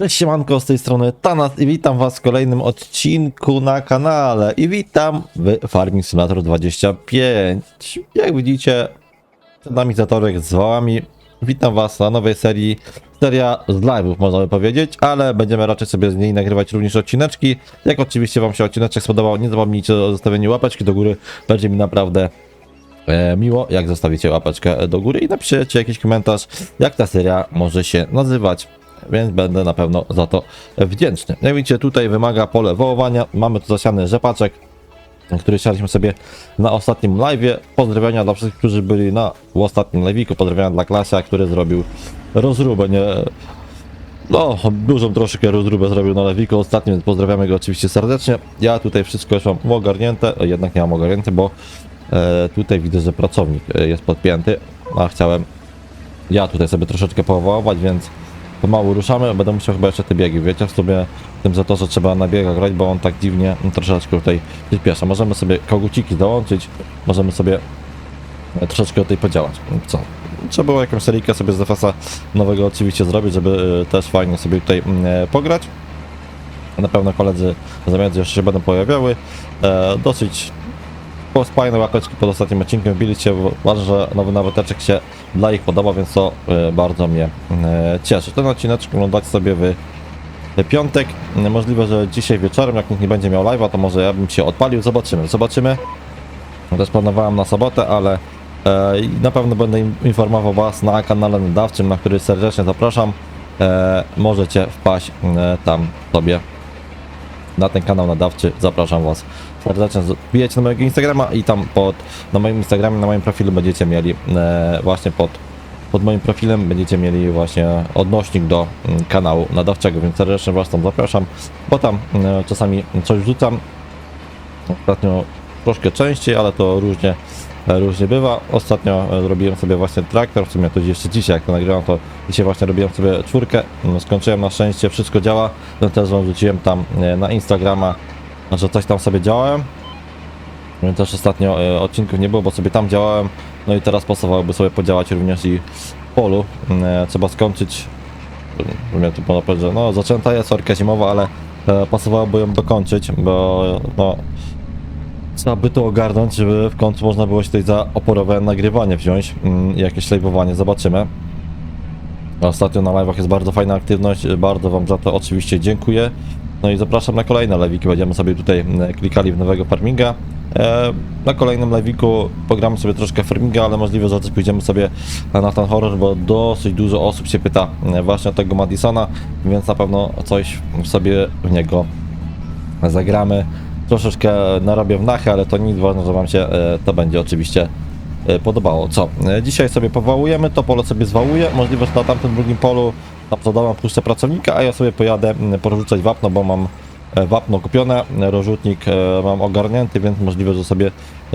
Cześć siemanko, z tej strony Tanas i witam was w kolejnym odcinku na kanale i witam w Farming Simulator 25. Jak widzicie, przed nami Zatorek z wałami. Witam was na nowej serii, seria z live'ów można by powiedzieć, ale będziemy raczej sobie z niej nagrywać również odcineczki. Jak oczywiście wam się odcineczek spodobał, nie zapomnijcie o zostawieniu łapeczki do góry, będzie mi naprawdę e, miło, jak zostawicie łapeczkę do góry i napiszecie jakiś komentarz, jak ta seria może się nazywać. Więc będę na pewno za to wdzięczny. Jak widzicie, tutaj wymaga pole wołowania. Mamy tu zasiany rzepaczek, który sialiśmy sobie na ostatnim live'ie. Pozdrowienia dla wszystkich, którzy byli na ostatnim live'iku. Pozdrowienia dla Klasia, który zrobił rozróbę, nie... No, dużą troszkę rozróbę zrobił na lewiku ostatnim, więc pozdrawiamy go oczywiście serdecznie. Ja tutaj wszystko już mam ogarnięte, jednak nie mam ogarnięte, bo e, tutaj widzę, że pracownik e, jest podpięty, a chciałem ja tutaj sobie troszeczkę powołać, więc pomału ruszamy. Będę musiał chyba jeszcze te biegi, wiecie, w sobie tym za to, że trzeba na biegach grać, bo on tak dziwnie mm, troszeczkę tutaj przyspiesza. Możemy sobie koguciki dołączyć, możemy sobie e, troszeczkę tutaj podziałać. Co? Trzeba było jakąś seryjkę sobie z DFS-a nowego oczywiście zrobić, żeby e, też fajnie sobie tutaj mm, e, pograć. Na pewno koledzy zamiast jeszcze się będą pojawiały. Dosyć po fajne łapeczki pod ostatnim odcinkiem wbiliście. Uważam, że nowy nawroteczek się dla ich podoba, więc to e, bardzo mnie e, cieszy. Ten odcinek oglądać sobie w piątek. Możliwe, że dzisiaj wieczorem, jak nikt nie będzie miał live'a, to może ja bym się odpalił. Zobaczymy, zobaczymy. Też planowałem na sobotę, ale e, na pewno będę informował Was na kanale nadawczym, na który serdecznie zapraszam. E, możecie wpaść e, tam sobie na ten kanał nadawczy. Zapraszam Was serdecznie. Wbijajcie na mojego Instagrama i tam pod, na moim Instagramie, na moim profilu będziecie mieli e, właśnie pod, pod moim profilem będziecie mieli właśnie odnośnik do mm, kanału nadawczego, więc serdecznie Was tam zapraszam, bo tam e, czasami coś wrzucam. Ostatnio troszkę częściej, ale to różnie, e, różnie bywa. Ostatnio e, zrobiłem sobie właśnie traktor, w sumie to jeszcze dzisiaj, jak to nagrywam, to dzisiaj właśnie robiłem sobie czwórkę. Mm, Skończyłem na szczęście, wszystko działa. No też wam wrzuciłem tam e, na Instagrama, że coś tam sobie działałem. Więc też ostatnio e, odcinków nie było, bo sobie tam działałem. No i teraz pasowałoby sobie podziałać również i w polu. E, Trzeba skończyć. Mnie tu powiedzieć, że no zaczęta jest orka zimowa, ale e, pasowałoby ją dokończyć, bo no Trzeba by to ogarnąć, żeby w końcu można było się tutaj za oporowe nagrywanie wziąć i jakieś live'owanie, zobaczymy. Ostatnio na live'ach jest bardzo fajna aktywność, bardzo wam za to oczywiście dziękuję. No i zapraszam na kolejne live'iki, będziemy sobie tutaj mm, klikali w nowego farminga. E, na kolejnym live'iku pogramy sobie troszkę farminga, ale możliwe, że też pójdziemy sobie na ten horror, bo dosyć dużo osób się pyta e, właśnie o tego Madisona, więc na pewno coś sobie w niego zagramy. Troszeczkę narobię w nachy, ale to nic, ważne, że Wam się e, to będzie oczywiście podobało. Co? Dzisiaj sobie powołujemy, to pole sobie zwałuję. Możliwe, że na tamtym drugim polu tam zadam puszczę pracownika, a ja sobie pojadę m, porzucać wapno, bo mam e, wapno kupione, e, rozrzutnik e, mam ogarnięty, więc możliwe, że sobie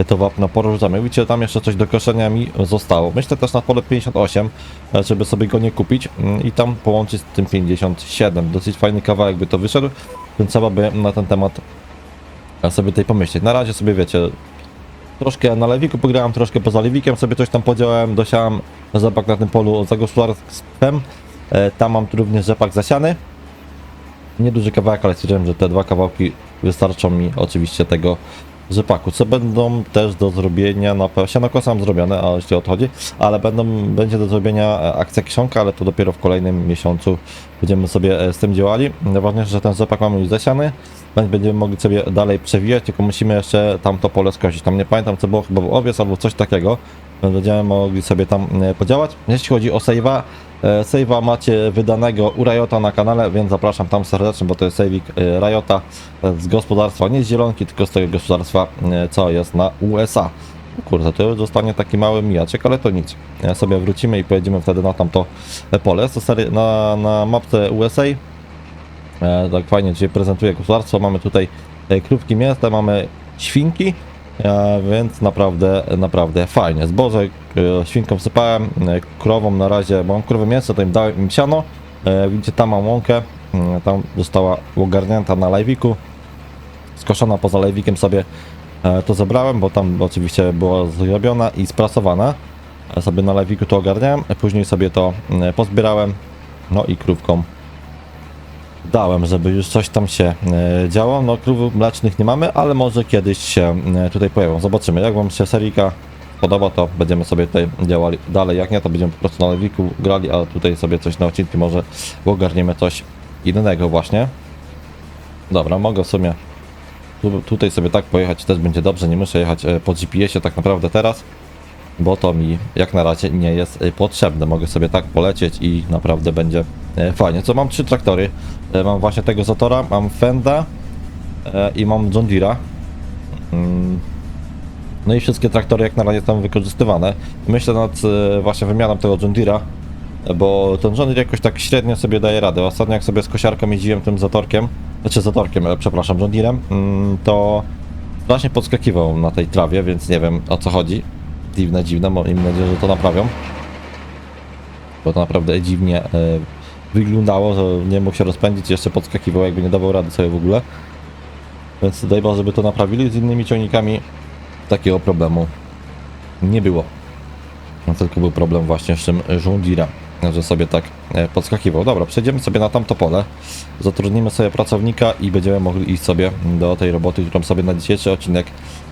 to wapno porzucamy. Widzicie, tam jeszcze coś do koszenia mi zostało. Myślę też na pole 58, e, żeby sobie go nie kupić mm, i tam połączyć z tym 57. Dosyć fajny kawałek by to wyszedł, więc trzeba by na ten temat sobie tutaj pomyśleć. Na razie sobie wiecie, troszkę na lewiku pograłem, troszkę poza lewikiem sobie coś tam podziałałem, dosiałem rzepak na tym polu za gospodarstwem. E, tam mam tu również rzepak zasiany. Nieduży kawałek, ale stwierdziłem, że te dwa kawałki wystarczą mi oczywiście tego rzepaku, co będą też do zrobienia na pewno, sianokosa mam zrobione, a jeśli odchodzi, ale będą, będzie do zrobienia e, akcja kiszonka, ale to dopiero w kolejnym miesiącu będziemy sobie e, z tym działali. Najważniejsze, że ten rzepak mamy już zasiany, więc będziemy mogli sobie dalej przewijać, tylko musimy jeszcze tamto pole skosić. Tam nie pamiętam co było, chyba owiec albo coś takiego, będziemy mogli sobie tam podziałać. Jeśli chodzi o save'a, save'a macie wydanego u Riota na kanale, więc zapraszam tam serdecznie, bo to jest save'ik e, Riota e, z gospodarstwa, nie z Zielonki, tylko z tego gospodarstwa, e, co jest na USA. Kurde, to już zostanie taki mały mijaczek, ale to nic. E, Sobie wrócimy i pojedziemy wtedy na tamto e, pole. Jest to sery- na, na mapce USA. E, tak fajnie dzisiaj prezentuje gospodarstwo. Mamy tutaj e, krówki mięsne, mamy świnki, e, więc naprawdę, naprawdę fajnie. Zboże świnką sypałem, e, krową na razie, bo mam krowę mięso, to im dałem im siano. E, Widzicie, tam mam łąkę, e, tam została ogarnięta na live'iku, skoszona poza live'ikiem sobie to zebrałem, bo tam oczywiście była zrobiona i sprasowana. Sobie na live'iku to ogarniałem, później sobie to pozbierałem, no i krówką dałem, żeby już coś tam się e, działo. No krówów mlecznych nie mamy, ale może kiedyś się e, tutaj pojawią. Zobaczymy, jak wam się serika podoba, to będziemy sobie tutaj działali dalej. Jak nie, to będziemy po prostu na lewiku grali, a tutaj sobie coś na odcinki może ogarniemy coś innego właśnie. Dobra, mogę w sumie tu, tutaj sobie tak pojechać, też będzie dobrze, nie muszę jechać e, po GPS-ie tak naprawdę teraz, bo to mi jak na razie nie jest e, potrzebne. Mogę sobie tak polecieć i naprawdę będzie e, fajnie. Co mam trzy traktory, E, mam właśnie tego Zatora, mam Fenda i mam John. Mm. No i wszystkie traktory jak na razie są wykorzystywane. Myślę nad właśnie wymianą tego John bo ten John jakoś tak średnio sobie daje radę. Ostatnio jak sobie z kosiarką jeździłem tym Zatorkiem, znaczy Zatorkiem, e, przepraszam, John mm, to właśnie podskakiwał na tej trawie, więc nie wiem o co chodzi. Dziwne, dziwne, mam nadzieję, że to naprawią. Bo to naprawdę dziwnie e, wyglądało, że nie mógł się rozpędzić, jeszcze podskakiwał, jakby nie dawał rady sobie w ogóle. Więc daj Boże, żeby to naprawili. Z innymi ciągnikami takiego problemu nie było. No, tylko był problem właśnie z tym Żołdira, że sobie tak e, podskakiwał. Dobra, przejdziemy sobie na tamto pole, zatrudnimy sobie pracownika i będziemy mogli iść sobie do tej roboty, którą sobie na dzisiejszy odcinek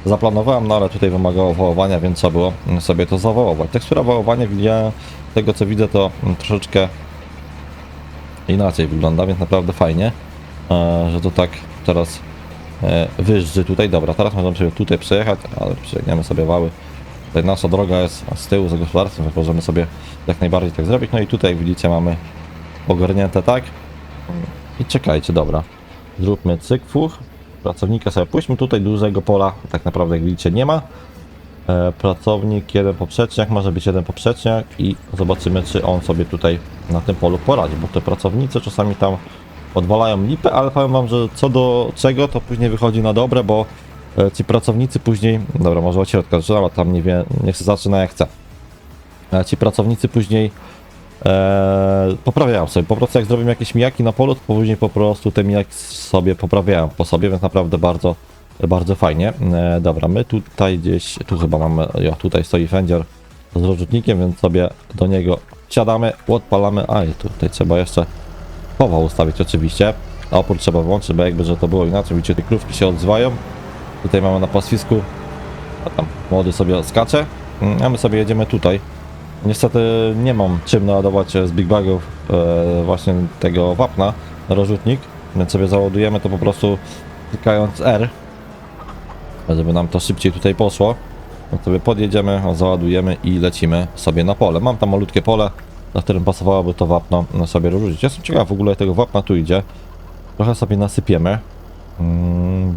zaplanowałem, no ale tutaj wymagało wołowania, więc trzeba było sobie to zawołować. Tekstura wołowania, ja tego co widzę, to troszeczkę inaczej wygląda, więc naprawdę fajnie, e, że to tak teraz e, wyższy tutaj. Dobra, teraz możemy sobie tutaj przejechać, ale przejdziemy sobie wały. Tutaj nasza droga jest z tyłu za gospodarstwem, więc możemy sobie jak najbardziej tak zrobić. No i tutaj widzicie mamy ogarnięte tak. I czekajcie, dobra. Zróbmy cyk, fuch. Pracownika sobie puśćmy tutaj dużego pola, tak naprawdę jak widzicie nie ma. E, pracownik, jeden poprzeczniak, może być jeden poprzeczniak i zobaczymy czy on sobie tutaj na tym polu poradzi, bo te pracownicy czasami tam odwalają lipę, ale powiem wam, że co do czego to później wychodzi na dobre, bo ci pracownicy później, dobra może od środka zaczynam, tam nie wie, nie chcę zaczyna jak chce. E, Ci pracownicy później e, poprawiają sobie, po prostu jak zrobią jakieś mijaki na polu, to później po prostu te mijaki sobie poprawiają po sobie, więc naprawdę bardzo bardzo fajnie. E, dobra, my tutaj gdzieś, tu chyba mamy, jo, tutaj stoi fędzior z rozrzutnikiem, więc sobie do niego wsiadamy, odpalamy, a i tutaj trzeba jeszcze powa ustawić oczywiście, opór trzeba włączyć, bo jakby, że to było inaczej, widzicie, te krówki się odzywają, tutaj mamy na pastwisku, a tam młody sobie skacze, Mm, a my sobie jedziemy tutaj. Niestety nie mam czym naładować z big bagów e, właśnie tego wapna na rozrzutnik, więc sobie załadujemy to po prostu klikając R, żeby nam to szybciej tutaj poszło. No sobie podjedziemy, załadujemy i lecimy sobie na pole. Mam tam malutkie pole, na którym pasowałoby to wapno no, sobie rozrzucić. Jestem ciekaw w ogóle tego wapna tu idzie. Trochę sobie nasypiemy,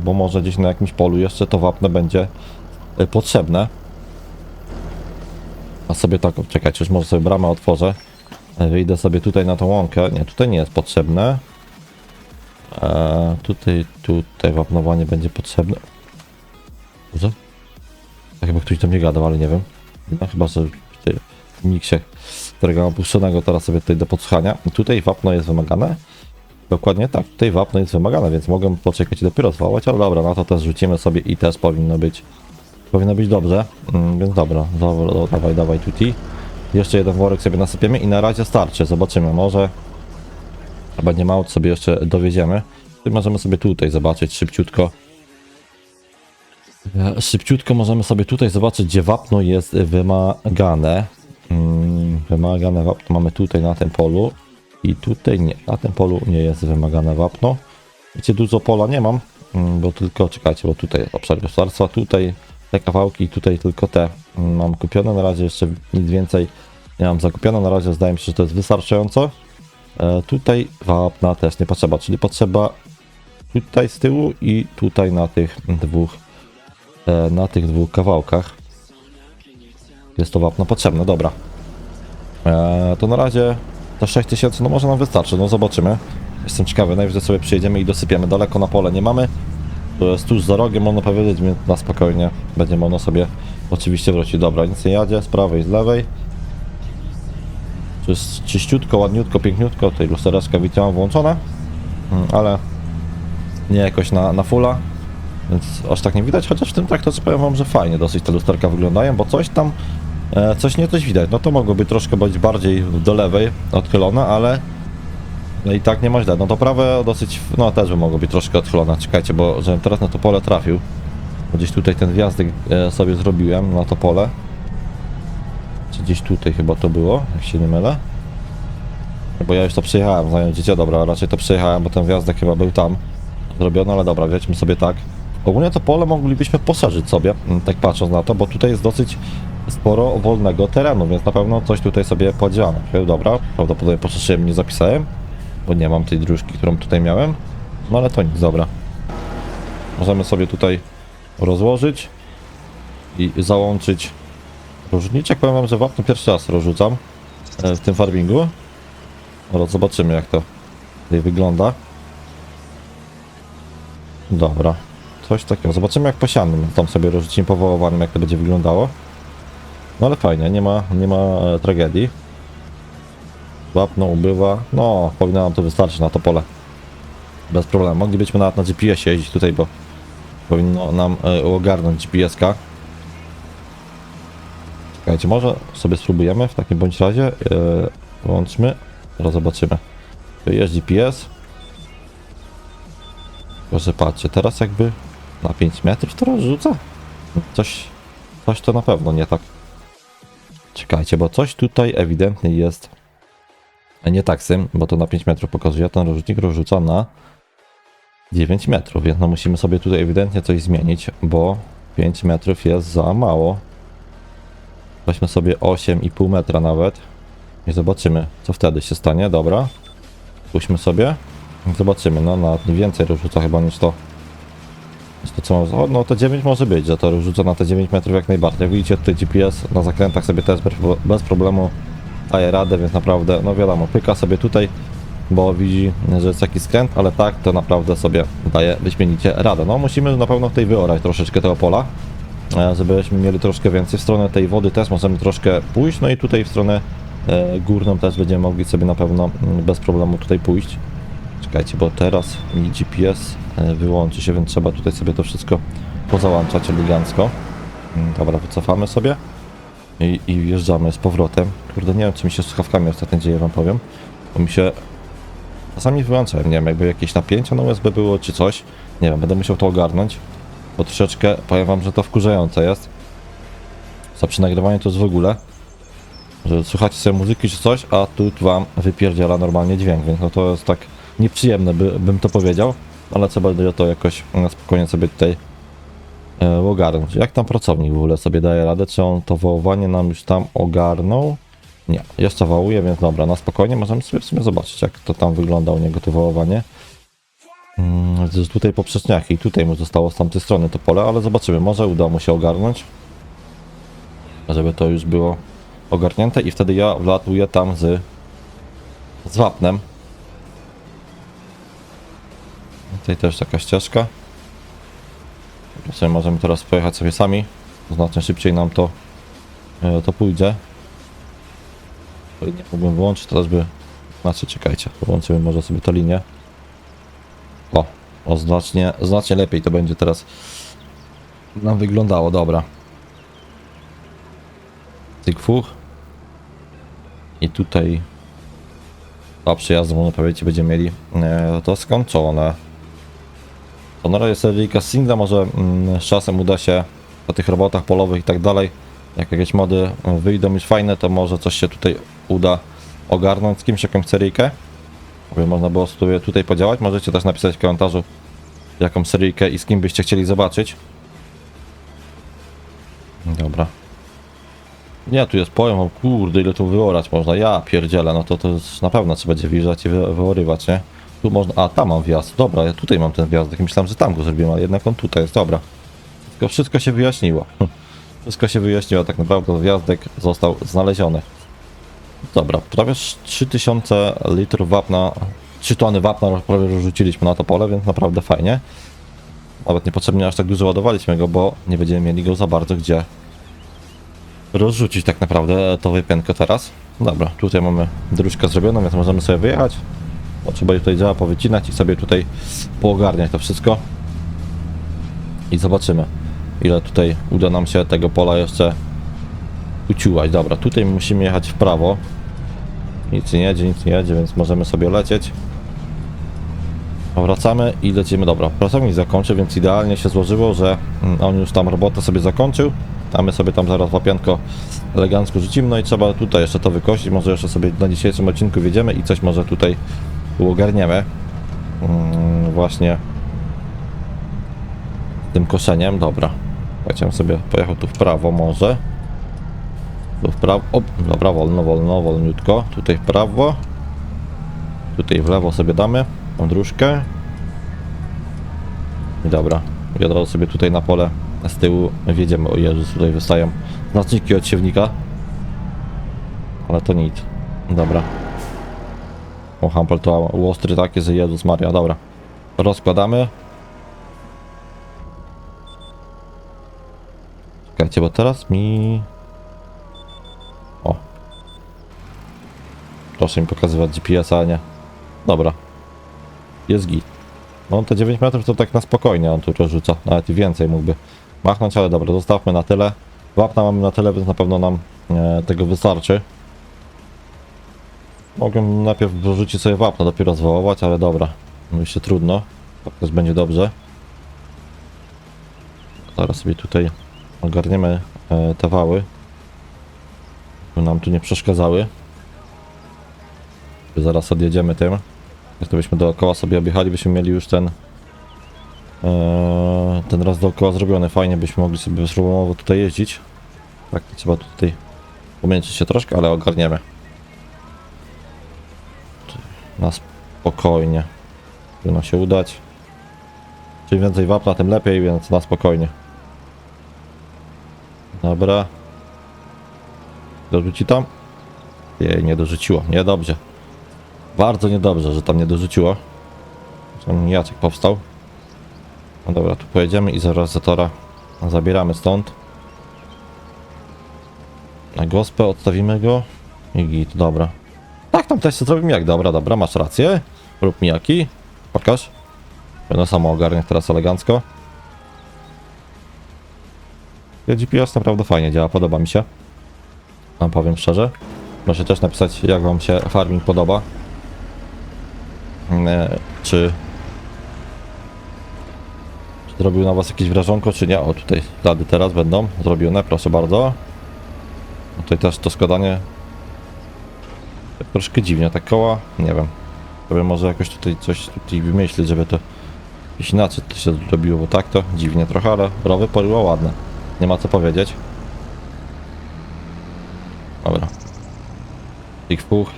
bo może gdzieś na jakimś polu jeszcze to wapno będzie y, potrzebne. A sobie tak, czekajcie, już może sobie bramę otworzę. E, Wyjdę sobie tutaj na tą łąkę. Nie, tutaj nie jest potrzebne. E, tutaj, tutaj wapnowanie będzie potrzebne. Dobrze? Tak jakby ktoś do mnie gadał, ale nie wiem. No, chyba, że w miksie, którego mam opuszczonego teraz sobie tutaj do podsłuchania. Tutaj wapno jest wymagane. Dokładnie tak, tutaj wapno jest wymagane, więc mogę poczekać i dopiero zwołać, ale dobra, na to też rzucimy sobie i też powinno być powinno być dobrze, mm, więc dobra, dobra, dawaj, dawaj tuti. Jeszcze jeden worek sobie nasypiemy i na razie starczy, zobaczymy, może będzie mało, to sobie jeszcze dowiedziemy. I możemy sobie tutaj zobaczyć szybciutko. E, Szybciutko możemy sobie tutaj zobaczyć, gdzie wapno jest wymagane. Mm, Wymagane wapno mamy tutaj na tym polu. I tutaj nie, na tym polu nie jest wymagane wapno. Wiecie, dużo pola nie mam, mm, bo tylko, czekajcie, bo tutaj obszar gospodarstwa, tutaj te kawałki tutaj tylko te mm, mam kupione. Na razie jeszcze nic więcej nie mam zakupione. Na razie zdaje mi się, że to jest wystarczająco. E, tutaj wapna też nie potrzeba, czyli potrzeba tutaj z tyłu i tutaj na tych dwóch e, na tych dwóch kawałkach jest to wapno potrzebne, dobra e, to na razie te 6000 no może nam wystarczy, no zobaczymy. Jestem ciekawy, najwyżej sobie przyjedziemy i dosypiemy. Daleko na pole nie mamy. To jest tuż za rogiem, można powiedzieć, więc na spokojnie będzie można sobie oczywiście wrócić, dobra, nic nie jadzie, z prawej, z lewej. To jest czyściutko, ładniutko, piękniutko, tutaj lustereczka widzę mam włączone. Mm, ale nie jakoś na, na fulla, więc aż tak nie widać, chociaż w tym traktorze powiem wam, że fajnie dosyć te lusterka wyglądają, bo coś tam, e, coś nie coś widać, no to mogłoby troszkę być bardziej do lewej odchylone, ale No i tak nie ma źle. No to prawe dosyć, no też by mogło być troszkę odchylone. Czekajcie, bo żebym teraz na to pole trafił. Bo gdzieś tutaj ten wjazdek e, sobie zrobiłem na to pole. Czy gdzieś tutaj chyba to było, jak się nie mylę. Bo ja już to przejechałem, zanim dziecię, dobra, raczej to przejechałem, bo ten wjazdek chyba był tam zrobiony, ale dobra, wiedźmy sobie tak. Ogólnie to pole moglibyśmy poszerzyć sobie, mm, tak patrząc na to, bo tutaj jest dosyć sporo wolnego terenu, więc na pewno coś tutaj sobie podziałamy. Dobra, prawdopodobnie poszerzyłem, nie zapisałem, bo nie mam tej dróżki, którą tutaj miałem, no ale to nic, dobra. Możemy sobie tutaj rozłożyć i załączyć różniczek. Powiem wam, że wapno pierwszy raz rozrzucam e, w tym farmingu. Dobra, zobaczymy jak to tutaj wygląda. Dobra, coś takiego. Zobaczymy jak posianym tam sobie rozrzucimy powołowanym, jak to będzie wyglądało. No ale fajnie, nie ma, nie ma e, tragedii. Wapno ubywa. No, powinno nam to wystarczyć na to pole. Bez problemu. Moglibyśmy nawet na GPS jeździć tutaj, bo powinno nam e, ogarnąć GPS-ka. Czekajcie, może sobie spróbujemy w takim bądź razie. E, włączmy. Teraz zobaczymy. Jest GPS. Proszę patrzcie, teraz jakby na 5 metrów to rozrzuca. Coś, coś to na pewno nie tak. Czekajcie, bo coś tutaj ewidentnie jest nie tak z tym, bo to na 5 metrów pokazuje, ten rozrzutnik rozrzuca na 9 metrów, więc no musimy sobie tutaj ewidentnie coś zmienić, bo 5 metrów jest za mało. Weźmy sobie 8,5 metra nawet i zobaczymy, co wtedy się stanie. Dobra, puśćmy sobie. Zobaczymy, no na więcej rozrzuca chyba niż to. To co no to 9 może być, że to rozrzuca na te 9 metrów jak najbardziej. Jak widzicie, tutaj GPS na zakrętach sobie też bez, problemu daje radę, więc naprawdę, no wiadomo, pyka sobie tutaj, bo widzi, że jest taki skręt, ale tak to naprawdę sobie daje wyśmienicie radę. No musimy na pewno tutaj wyorać troszeczkę tego pola, e, żebyśmy mieli troszkę więcej. W stronę tej wody też możemy troszkę pójść, no i tutaj w stronę e, górną też będziemy mogli sobie na pewno mm, bez problemu tutaj pójść. Czekajcie, bo teraz mi GPS e, wyłączy się, więc trzeba tutaj sobie to wszystko pozałączać elegancko. Mm, Dobra, wycofamy sobie i, i wjeżdżamy z powrotem. Kurde, nie wiem, co mi się z słuchawkami ostatnio dzieje, wam powiem. Bo mi się czasami wyłączałem, nie wiem, jakby jakieś napięcie na USB było, czy coś. Nie wiem, będę musiał to ogarnąć. Bo troszeczkę, powiem wam, że to wkurzające jest. Co przy nagrywaniu to jest w ogóle. Że słuchacie sobie muzyki czy coś, a tu wam wypierdziela normalnie dźwięk, więc no to jest tak nieprzyjemne, by, bym to powiedział. Ale co będę to jakoś na spokojnie sobie tutaj e, ogarnąć. Jak tam pracownik w ogóle sobie daje radę? Czy on to wołowanie nam już tam ogarnął? Nie, jeszcze wołuje, więc dobra, na spokojnie możemy sobie w sumie zobaczyć, jak to tam wygląda u niego to wołowanie. Mm, jest tutaj poprzeczniaki i tutaj mu zostało z tamtej strony to pole, ale zobaczymy, może uda mu się ogarnąć. Żeby to już było ogarnięte i wtedy ja wlatuję tam z, z wapnem. Tutaj też taka ścieżka. Sobie możemy teraz pojechać sobie sami. Znacznie szybciej nam to, e, to pójdzie. Nie mógłbym wyłączyć, teraz by... Znaczy, czekajcie, wyłączymy może sobie tę linię. O, o znacznie, znacznie lepiej to będzie teraz nam wyglądało, dobra. Cyk fuch. I tutaj a przyjazdu, można powiedzieć, będziemy mieli e, to skończone. To na razie seryjka singla, może mm, z czasem uda się po tych robotach polowych i tak dalej, jak jakieś mody wyjdą już fajne, to może coś się tutaj uda ogarnąć z kimś jakąś seryjkę. Aby można było sobie tutaj podziałać. Możecie też napisać w komentarzu jaką seryjkę i z kim byście chcieli zobaczyć. Dobra. Nie, tu jest powiem, o kurde, ile tu wyorać można. Ja pierdzielę, no to to już na pewno trzeba będzie wjeżdżać i wy, wyorywać, nie? Tu można, a tam mam wjazd, dobra, ja tutaj mam ten wjazd, myślałem, że tam go zrobiłem, ale jednak on tutaj jest, dobra. Tylko wszystko się wyjaśniło. Wszystko się wyjaśniło, tak naprawdę wjazdek został znaleziony. Dobra, prawie 3000 litrów wapna, 3 tony wapna prawie rozrzuciliśmy na to pole, więc naprawdę fajnie. Nawet niepotrzebnie aż tak dużo ładowaliśmy go, bo nie będziemy mieli go za bardzo gdzie rozrzucić tak naprawdę to wypiętko teraz. Dobra, tutaj mamy dróżkę zrobioną, więc możemy sobie wyjechać. Bo trzeba je tutaj działa powycinać i sobie tutaj poogarniać to wszystko. I zobaczymy, ile tutaj uda nam się tego pola jeszcze uciułać. Dobra, tutaj musimy jechać w prawo. Nic nie jedzie, nic nie jedzie, więc możemy sobie lecieć. Wracamy i lecimy. Dobra, pracownik zakończy, więc idealnie się złożyło, że mm, on już tam robotę sobie zakończył. A my sobie tam zaraz łapianko elegancko rzucimy. No i trzeba tutaj jeszcze to wykosić. Może jeszcze sobie na dzisiejszym odcinku wjedziemy i coś może tutaj uogarniemy. Mm, właśnie tym koszeniem. Dobra. Chciałem sobie pojechał tu w prawo może. Tu w prawo. O, dobra, wolno, wolno, wolniutko. Tutaj w prawo. Tutaj w lewo sobie damy. Tą dróżkę. I dobra. I od razu sobie tutaj na pole z tyłu wjedziemy. O Jezus, tutaj wystają znaczniki od siewnika. Ale to nic. Dobra. O, hampel to łostry takie, że Jezus Maria. Dobra. Rozkładamy. Czekajcie, bo teraz mi... O. Proszę mi pokazywać GPS-a, nie. Dobra. Jest git. No te 9 metrów to tak na spokojnie on tu rozrzuca. Nawet i więcej mógłby machnąć, ale dobra, zostawmy na tyle. Wapna mamy na tyle, więc na pewno nam e, tego wystarczy. Mogę najpierw wrzucić sobie wapno, dopiero zwołować, ale dobra. Myślę trudno. Tak też będzie dobrze. Zaraz sobie tutaj ogarniemy e, te wały. By nam tu nie przeszkadzały. Zaraz odjedziemy tym. Gdybyśmy dookoła sobie objechali, byśmy mieli już ten e, ten raz dookoła zrobiony. Fajnie byśmy mogli sobie bezproblemowo tutaj jeździć. Tak, to trzeba tutaj pomęczyć się troszkę, ale ogarniemy. Na spokojnie. Powinno się udać. Czym więcej wapna, tym lepiej, więc na spokojnie. Dobra. Dorzuci tam? Jej, nie dorzuciło. Niedobrze. Bardzo niedobrze, że tam nie dorzuciło. Tam Jacek powstał. No dobra, tu pojedziemy i zaraz Zatora zabieramy stąd. Na gospę odstawimy go. I git, dobra. Tak, tam też sobie zrobimy jak, dobra, dobra, masz rację. Rób mi jaki. Pokaż. Będę samo ogarniać teraz elegancko. GPS naprawdę fajnie działa, podoba mi się. Wam powiem szczerze. Proszę też napisać, jak wam się farming podoba. E, czy, czy zrobił na was jakieś wrażonko, czy nie? O, tutaj ślady teraz będą zrobione, proszę bardzo. Tutaj też to składanie troszkę dziwnie, tak koła, nie wiem. Sobie może jakoś tutaj coś tutaj wymyślić, żeby to jakoś inaczej to się zrobiło, bo tak to dziwnie trochę, ale rowy poryło ładne. Nie ma co powiedzieć. Dobra. Ich wpuch.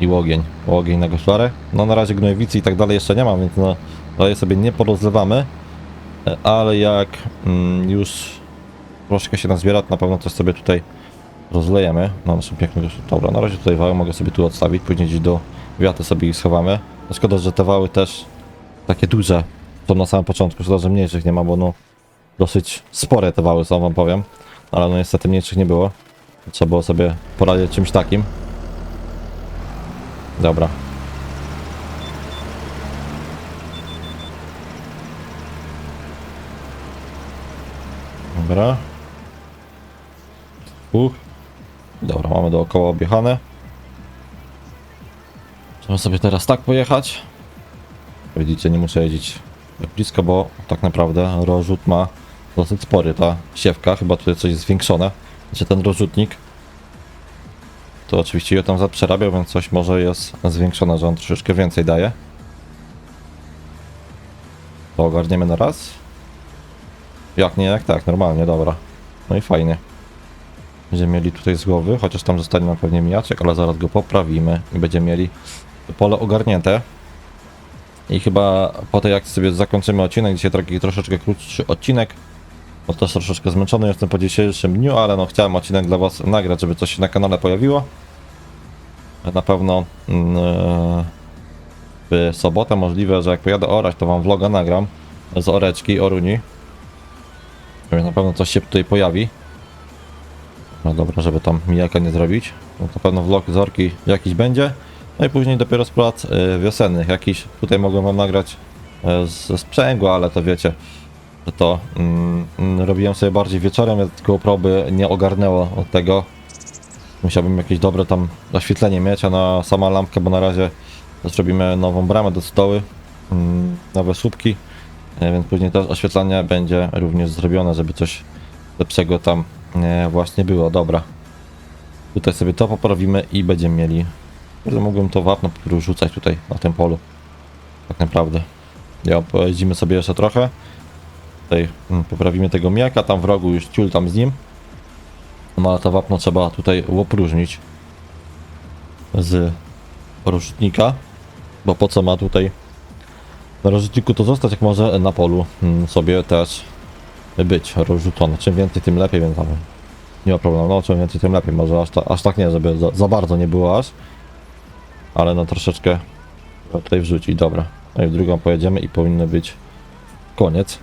I łogień. Łogień na gospodarę. No na razie gnojowicy i tak dalej jeszcze nie mam, więc no dalej sobie nie porozlewamy. E, Ale jak mm, już troszkę się nazbiera, to na pewno coś sobie tutaj rozlejemy. No naszym pięknym Dobra, na razie tutaj wały mogę sobie tu odstawić, później gdzieś do wiaty sobie ich schowamy. No szkoda, że te wały też takie duże są na samym początku. Szkoda, że mniejszych nie ma, bo no dosyć spore te wały są, wam powiem. Ale no niestety mniejszych nie było. Trzeba było sobie poradzić czymś takim. Dobra. Dobra. Uch. Dobra, mamy dookoła objechane. Trzeba sobie teraz tak pojechać. Widzicie, nie muszę jeździć tak blisko, bo tak naprawdę rozrzut ma dosyć spory ta siewka. Chyba tutaj coś jest zwiększone. Znaczy ten rozrzutnik. To oczywiście je tam za- przerabiał, więc coś może jest zwiększone, że on troszeczkę więcej daje. To ogarniemy na raz. Jak nie, jak tak, normalnie, dobra. No i fajnie. Będziemy mieli tutaj z głowy, chociaż tam zostanie nam pewnie mijaczek, ale zaraz go poprawimy i będziemy mieli pole ogarnięte. I chyba po tej akcji sobie zakończymy odcinek. Dzisiaj taki troszeczkę krótszy odcinek. Bo też troszeczkę zmęczony jestem po dzisiejszym dniu, ale no chciałem odcinek dla Was nagrać, żeby coś się na kanale pojawiło. Na pewno mm, e, w sobotę możliwe, że jak pojadę orać, to Wam vloga nagram z oreczki, oruni. Na pewno coś się tutaj pojawi. No dobra, żeby tam mijaka nie zrobić. No to pewno vlog z orki jakiś będzie. No i później dopiero z prac y, wiosennych jakiś. Tutaj mogłem wam nagrać y, ze sprzęgła, ale to wiecie, że to mm, mm, robiłem sobie bardziej wieczorem, więc GoPro by nie ogarnęło od tego. Musiałbym jakieś dobre tam oświetlenie mieć, a na sama lampkę, bo na razie zrobimy nową bramę do stoły, mm, nowe słupki, e, więc później też oświetlenie będzie również zrobione, żeby coś lepszego tam e, właśnie było. Dobra. Tutaj sobie to poprawimy i będziemy mieli. Kurde, Mógłbym to wapno rzucać tutaj na tym polu. Tak naprawdę. Ja pojeździmy sobie jeszcze trochę. Tutaj mm, poprawimy tego miaka, tam w rogu już ciul tam z nim. No ale to wapno trzeba tutaj opróżnić z rozrzutnika, bo po co ma tutaj na rozrzutniku to zostać, jak może na polu mm, sobie też być rozrzucone. Czym więcej, tym lepiej, więc tam nie ma problemu. No, czym więcej, tym lepiej. Może aż, ta, aż tak nie, żeby za, za bardzo nie było aż, ale no troszeczkę tutaj wrzucić. Dobra. No i w drugą pojedziemy i powinno być koniec.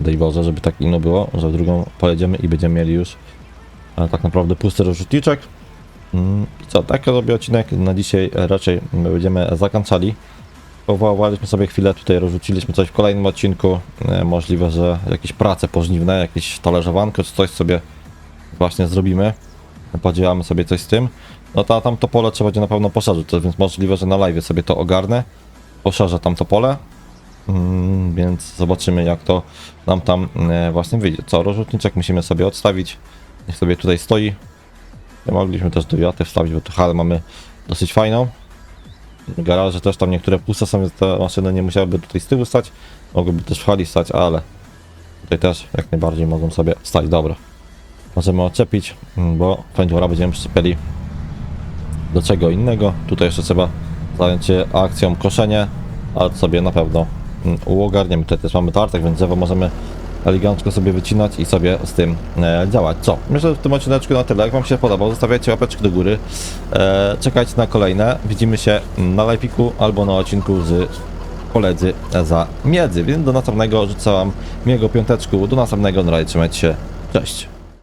Daj Boże, żeby tak inno było, że w drugą pojedziemy i będziemy mieli już e, tak naprawdę pusty rozrzutniczek. Mm, I co, taki sobie odcinek na dzisiaj raczej będziemy zakończali. Powołaliśmy sobie chwilę, tutaj rozrzuciliśmy coś w kolejnym odcinku. E, Możliwe, że jakieś prace pożniwne, jakieś talerzowanko czy coś sobie właśnie zrobimy. Podziałamy sobie coś z tym. No to tam to pole trzeba będzie na pewno poszerzyć, więc możliwe, że na live sobie to ogarnę. Poszerzę tam to pole. Mm, więc zobaczymy jak to nam tam e, właśnie wyjdzie. Co, rozrzutniczek musimy sobie odstawić. Niech sobie tutaj stoi. Mogliśmy też do wiaty wstawić, bo tu halę mamy dosyć fajną. Garaże też tam niektóre puste są, więc te maszyny nie musiałyby tutaj z tyłu stać. Mogłyby też w hali stać, ale tutaj też jak najbardziej mogą sobie stać. Dobra. Możemy odczepić, mm, bo fendura będziemy przyczepiali do czego innego. Tutaj jeszcze trzeba zająć się akcją koszenie, ale sobie na pewno mm, uogarniemy. Tutaj też mamy tartek, więc drzewo możemy elegancko sobie wycinać i sobie z tym e, działać. Co? Myślę, że w tym odcineczku na tyle. Jak Wam się podobał, zostawiajcie łapeczki do góry. E, czekajcie na kolejne. Widzimy się na live'iku albo na odcinku z koledzy za miedzy. Więc do następnego życzę Wam miłego piąteczku. Do następnego. Na razie trzymajcie się. Cześć.